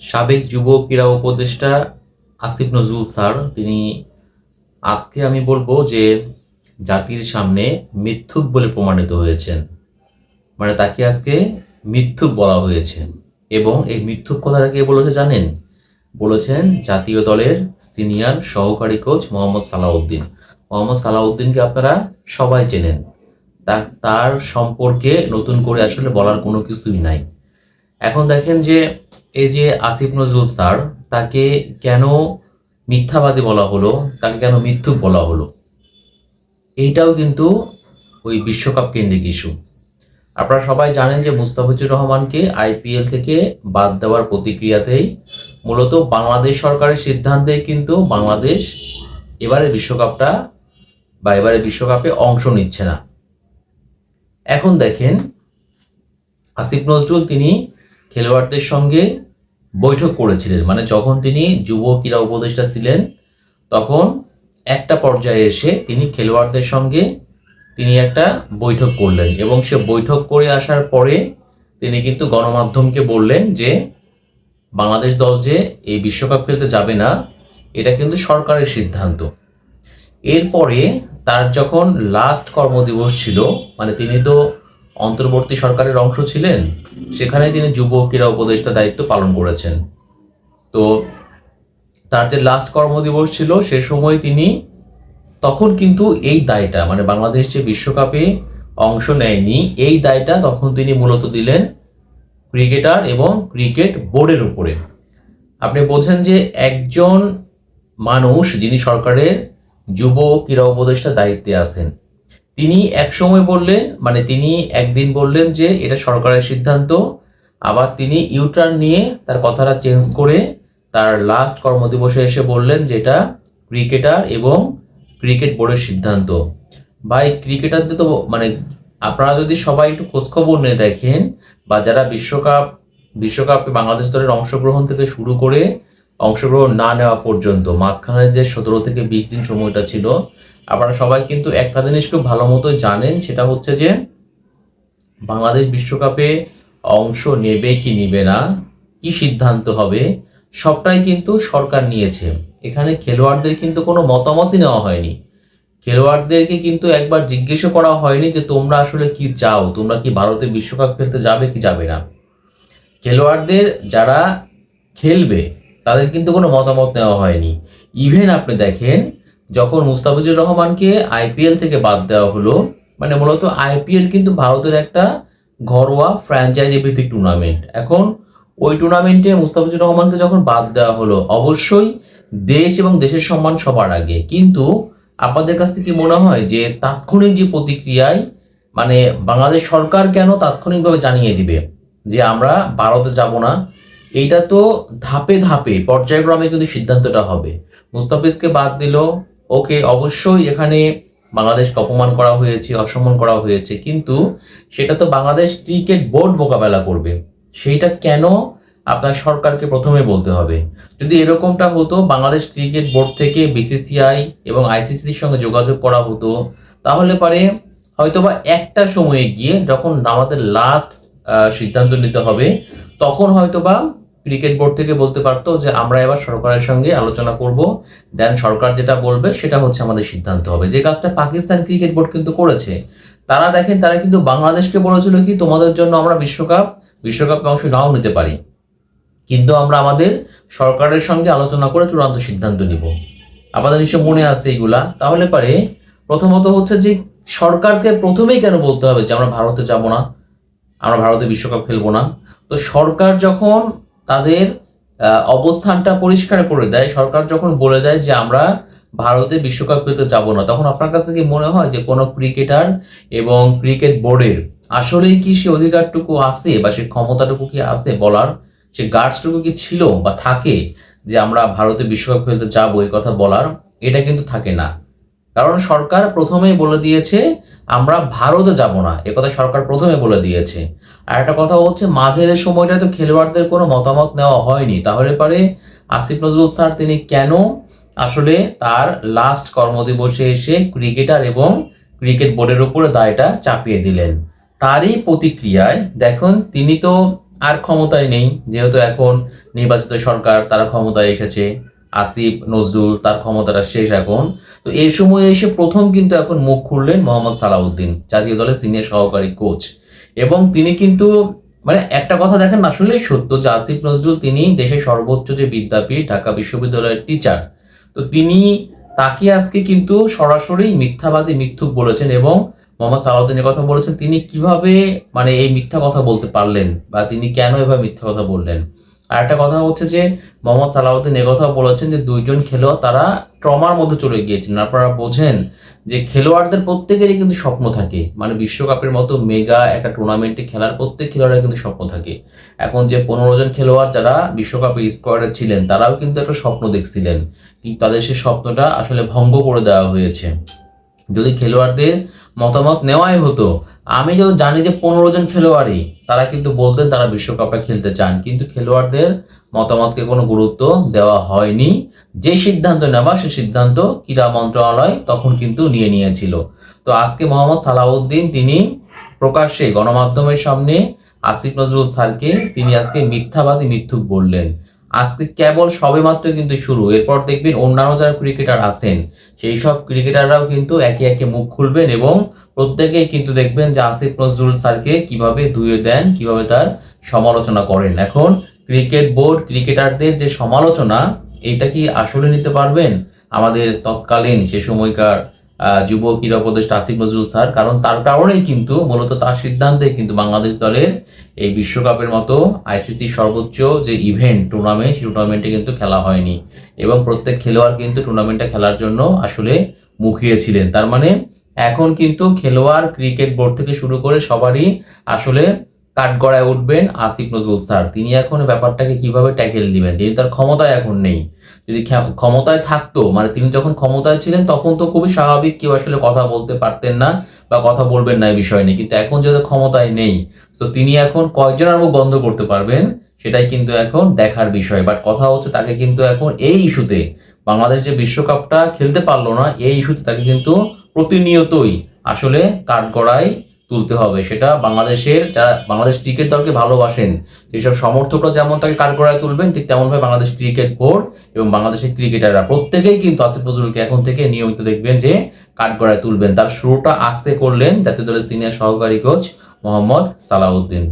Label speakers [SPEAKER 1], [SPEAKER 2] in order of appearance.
[SPEAKER 1] সাবেক যুব ক্রীড়া উপদেষ্টা আসিফ নজরুল স্যার, তিনি আজকে আমি বলব যে জাতির সামনে মিথ্যুক বলে প্রমাণিত হয়েছেন। মানে তাকে আজকে মিথ্যুক বলা হয়েছে। এবং এই মিথ্যুক কথাটা কে বলেছে জানেন? বলেছেন জাতীয় দলের সিনিয়র সহকারী কোচ মোহাম্মদ সালাউদ্দিন। মোহাম্মদ সালাউদ্দিনকে আপনারা সবাই চেনেন। তার তার সম্পর্কে নতুন করে আসলে বলার কোনো কিছুই নাই। এখন দেখেন যে এই যে আসিফ নজরুল স্যার, তাকে কেন মিথ্যাবাদী বলা হলো, তাকে কেন মিথ্যুক বলা হলো? এইটাও কিন্তু ওই বিশ্বকাপ কেন্দ্রিক ইস্যু। আপনারা সবাই জানেন যে মুস্তাফিজুর রহমানকে আইপিএল থেকে বাদ দেওয়ার প্রতিক্রিয়াতেই মূলত বাংলাদেশ সরকারের সিদ্ধান্তে কিন্তু বাংলাদেশ এবারে বিশ্বকাপটা বা এবারে বিশ্বকাপে অংশ নিচ্ছে না। এখন দেখেন, আসিফ নজরুল তিনি খেলোয়াড়দের সঙ্গে বৈঠক করেছিলেন। মানে যখন তিনি যুব ক্রীড়া উপদেষ্টা ছিলেন, তখন একটা পর্যায়ে এসে তিনি খেলোয়াড়দের সঙ্গে তিনি একটা বৈঠক করলেন এবং সে বৈঠক করে আসার পরে তিনি কিন্তু গণমাধ্যমকে বললেন যে, বাংলাদেশ দল যে এই বিশ্বকাপ খেলতে যাবে না, এটা কিন্তু সরকারের সিদ্ধান্ত। এরপরে তার যখন লাস্ট কর্মদিবস ছিল মানে তিনি তো অন্তর্বর্তী সরকারের অংশ ছিলেন সেখানে তিনি যুব ক্রীড়া উপদেষ্টা দায়িত্ব পালন করেছেন। তো তার যে লাস্ট কর্মদিবস ছিল, সে সময় তিনি তখন কিন্তু এই দায়টা মানে বাংলাদেশ যে বিশ্বকাপে অংশ নেয়নি, এই দায়টা তখন তিনি মূলত দিলেন ক্রিকেটার এবং ক্রিকেট বোর্ডের উপরে। আপনি বলছেন যে একজন মানুষ যিনি সরকারের যুব ক্রীড়া উপদেষ্টা দায়িত্বে আছেন তিনি এক সময় বললেন মানে তিনি একদিন বললেন যে এটা সরকারের সিদ্ধান্ত, আবার তিনি ইউটার্ন নিয়ে তার কথাটা চেঞ্জ করে তার লাস্ট কর্মদিবসে এসে বললেন যেটা ক্রিকেটার এবং ক্রিকেট বোর্ডের সিদ্ধান্ত। ভাই ক্রিকেটারদের তো মানে আপনারা যদি সবাই একটু খোঁজখবর নিয়ে দেখেন বা যারা বিশ্বকাপ, বিশ্বকাপে বাংলাদেশ দলের অংশগ্রহণ থেকে শুরু করে অংশগ্রহণ না নেওয়া পর্যন্ত। মাঝখানে যে সতেরো থেকে বিশ দিন সময়টা ছিল, আপনারা সবাই কিন্তু একটা জিনিস খুব ভালো মতো জানেন, সেটা হচ্ছে যে বাংলাদেশ বিশ্বকাপে অংশ নেবে কি নিবে না, কি সিদ্ধান্ত হবে, সবটাই কিন্তু সরকার নিয়েছে। এখানে খেলোয়াড়দের কিন্তু কোনো মতামতই নেওয়া হয়নি। খেলোয়াড়দেরকে কিন্তু একবার জিজ্ঞেসও করা হয়নি যে তোমরা আসলে কি চাও, তোমরা কি ভারতে বিশ্বকাপ খেলতে যাবে কি যাবে না। খেলোয়াড়দের যারা খেলবে তাদের কিন্তু কোনো মতামত নেওয়া হয়নি। ইভেন আপনি দেখেন, যখন মুস্তাফিজুর রহমানকে আইপিএল থেকে বাদ দেওয়া হলো মানে মূলত আইপিএল কিন্তু ভারতের একটা ঘরোয়া ফ্র্যাঞ্চাইজি ভিত্তিক টুর্নামেন্ট এখন ওই টুর্নামেন্টে মুস্তাফিজুর রহমানকে যখন বাদ দেওয়া হলো, অবশ্যই দেশ এবং দেশের সম্মান সবার আগে। কিন্তু আপনাদের কাছ থেকে মনে হয় যে তাৎক্ষণিক যে প্রতিক্রিয়ায় মানে বাংলাদেশ সরকার কেন তাৎক্ষণিকভাবে জানিয়ে দিবে যে আমরা ভারতে যাব না? এইটা তো ধাপে ধাপে, পর্যায়ক্রমে কিন্তু সিদ্ধান্তটা হবে। মুস্তাফিজকে বাদ দিল, ওকে অবশ্যই এখানে বাংলাদেশকে অপমান করা হয়েছে, অসম্মান করা হয়েছে, কিন্তু সেটা তো বাংলাদেশ ক্রিকেট বোর্ড মোকাবেলা করবে। সেইটা কেন আপনার সরকারকে প্রথমে বলতে হবে? যদি এরকমটা হতো, বাংলাদেশ ক্রিকেট বোর্ড থেকে বিসিসিআই এবং আইসিসির সঙ্গে যোগাযোগ করা হতো, তাহলে পারে হয়তোবা একটা সময়ে গিয়ে যখন আমাদের লাস্ট সিদ্ধান্ত নিতে হবে, তখন হয়তোবা ক্রিকেট বোর্ড থেকে বলতে পারতো যে, আমরা এবার সরকারের সঙ্গে আলোচনা করব। দেন সরকার যেটা বলবে, সেটা হচ্ছে আমাদের সিদ্ধান্ত হবে। যে কাজটা পাকিস্তান ক্রিকেট বোর্ড কিন্তু করেছে, তারা দেখেন, তারা কিন্তু বাংলাদেশকে বলেছিল কি, তোমাদের জন্য আমরা বিশ্বকাপ, বিশ্বকাপে অংশ নাও নিতে পারি। কিন্তু আমরা আমাদের সরকারের সঙ্গে আলোচনা করে চূড়ান্ত সিদ্ধান্ত নিব। আমাদের নিশ্চয় মনে আছে এইগুলা। তাহলে পারে, প্রথমত হচ্ছে যে, সরকারকে প্রথমেই কেন বলতে হবে যে, আমরা ভারতে যাব না, আমরা ভারতে বিশ্বকাপ খেলব না? তো সরকার যখন তাদের অবস্থানটা পরিষ্কার করে দেয়। সরকার যখন বলে দেয় যে আমরা ভারতে বিশ্বকাপ খেলতে যাব না, তখন আপনার কাছ থেকে মনে হয় যে কোনো ক্রিকেটার এবং ক্রিকেট বোর্ডের আসলেই কি সে অধিকারটুকু আছে বা সে ক্ষমতাটুকু কি আছে বলার? সে গার্ডসটুকু কি ছিল বা থাকে যে আমরা ভারতে বিশ্বকাপ খেলতে যাব এই কথা বলার? এটা কিন্তু থাকে না। কারণ সরকার প্রথমেই বলে দিয়েছে, আমরা ভারতে যাব না। এ কথা সরকার প্রথমে বলে দিয়েছে। আর একটা কথা হচ্ছে, মাঝের সময়টা তো খেলোয়াড়দের কোনো মতামত নেওয়া হয়নি। তাহলে পরে আসিফ নজরুল স্যার তিনি কেন আসলে তার লাস্ট কর্মদিবসে এসে ক্রিকেটার এবং ক্রিকেট বোর্ডের উপরে দায়টা চাপিয়ে দিলেন? তারই প্রতিক্রিয়ায় দেখুন, তিনি তো আর ক্ষমতায় নেই। যেহেতু এখন নির্বাচিত সরকার, তারা ক্ষমতায় এসেছে। আসিফ, নজরুল, তার ক্ষমতাটা শেষ এখন। তো এই সময় এসে প্রথম কিন্তু এখন মুখ খুললেন মোহাম্মদ সালাউদ্দিন, জাতীয় দলের সিনিয়র সহকারী কোচ এবং তিনি কিন্তু মানে একটা কথা দেখেন আসলেই সত্য যে আসিফ, নজরুল তিনি দেশের সর্বোচ্চ যে বিদ্যাপীঠ, ঢাকা বিশ্ববিদ্যালয়ের টিচার তো তিনি তাকে আজকে কিন্তু সরাসরি মিথ্যাবাদী মিথ্যুক বলেছেন এবং মোহাম্মদ সালাউদ্দিনের কথা বলেছেন। তিনি কীভাবে মানে এই মিথ্যা কথা বলতে পারলেন বা তিনি কেন এভাবে মিথ্যা কথা বললেন? আর একটা কথা হচ্ছে যে মোহাম্মদ সালাউদ্দিন কথা বলেছেন যে দুইজন খেলোয়াড় তারা ট্রমার মধ্যে চলে গিয়েছেন। আপনারা বোঝেন যে খেলোয়াড়দের প্রত্যেকেরই কিন্তু স্বপ্ন থাকে। মানে বিশ্বকাপের মতো মেগা একটা টুর্নামেন্টে খেলার প্রত্যেক খেলোয়াড়ের কিন্তু স্বপ্ন থাকে। এখন যে পনেরো জন খেলোয়াড় যারা বিশ্বকাপের স্কোয়াডে ছিলেন, তারাও কিন্তু একটা স্বপ্ন দেখছিলেন। কিন্তু তাদের সেই স্বপ্নটা আসলে ভঙ্গ করে দেওয়া হয়েছে। যদি খেলোয়াড়দের মতামত নেওয়াই হতো, আমি যখন জানি যে পনেরো জন খেলোয়াড়ই, তারা কিন্তু বলতেন তারা বিশ্বকাপটা খেলতে চান। কিন্তু খেলোয়াড়দের মতামতকে কোনো গুরুত্ব দেওয়া হয়নি। যে সিদ্ধান্ত নেওয়া সে সিদ্ধান্ত ক্রীড়া মন্ত্রণালয় তখন কিন্তু নিয়ে নিয়েছিল। তো আজকে মোহাম্মদ সালাউদ্দিন তিনি প্রকাশ্যে গণমাধ্যমের সামনে আসিফ নজরুল স্যারকে, তিনি আজকে মিথ্যাবাদী মিথ্যুক বললেন। আজকে কেবল সবেমাত্র কিন্তু শুরু। এরপর দেখবেন অন্যান্য যারা ক্রিকেটার আছেন, সেই সব ক্রিকেটাররাও কিন্তু একে একে মুখ খুলবেন এবং প্রত্যেকেই কিন্তু দেখবেন যে আসিফ নজরুল স্যারকে কীভাবে ধুয়ে দেন, কীভাবে তার সমালোচনা করেন। এখন ক্রিকেট বোর্ড ক্রিকেটারদের যে সমালোচনা, এটা কি আসলে নিতে পারবেন? আমাদের তৎকালীন, সে সময়কার যুব ক্রীড়া উপদেষ্টা আসিফ নজরুল স্যার, কারণ তার কারণেই কিন্তু, মূলত তার সিদ্ধান্তে কিন্তু বাংলাদেশ দলের এই বিশ্বকাপের মতো আইসিসি সর্বোচ্চ যে ইভেন্ট টুর্নামেন্ট সেই টুর্নামেন্টে কিন্তু খেলা হয়নি। এবং প্রত্যেক খেলোয়াড় কিন্তু টুর্নামেন্টটা খেলার জন্য আসলে মুখিয়ে ছিলেন। তার মানে এখন কিন্তু খেলোয়াড়, ক্রিকেট বোর্ড থেকে শুরু করে সবারই আসলে কাঠগড়ায় উঠবেন আসিফ নজরুল স্যার। তিনি এখন ব্যাপারটাকে কীভাবে ট্যাকেল দিবেন? তিনি তার ক্ষমতায় এখন নেই। যদি ক্ষমতায় থাকতো মানে তিনি যখন ক্ষমতায় ছিলেন, তখন তো খুবই স্বাভাবিক কেউ আসলে কথা বলতে পারতেন না বা কথা বলবেন না এই বিষয় নিয়ে। কিন্তু এখন যেহেতু ক্ষমতায় নেই, তো তিনি এখন কয়জনের মুখ বন্ধ করতে পারবেন, সেটাই কিন্তু এখন দেখার বিষয়। বাট কথা হচ্ছে তাকে কিন্তু এখন এই ইস্যুতে, বাংলাদেশ যে বিশ্বকাপটা খেলতে পারল না, এই ইস্যুতে তাকে কিন্তু প্রতিনিয়তই আসলে কাঠগড়ায় তুলতে হবে। সেটা বাংলাদেশের যারা, বাংলাদেশ ক্রিকেট দলকে ভালোবাসেন সেসব সমর্থকরা যেমন তাকে কাঠগড়ায় তুলবেন, ঠিক তেমনভাবে বাংলাদেশ ক্রিকেট বোর্ড এবং বাংলাদেশের ক্রিকেটাররা প্রত্যেকেই কিন্তু আসিফ নজরুলকে এখন থেকে নিয়মিত দেখবেন যে কাঠগড়ায় তুলবেন। তার শুরুটা আস্তে করলেন জাতীয় দলের সিনিয়র সহকারী কোচ মোহাম্মদ সালাউদ্দিন।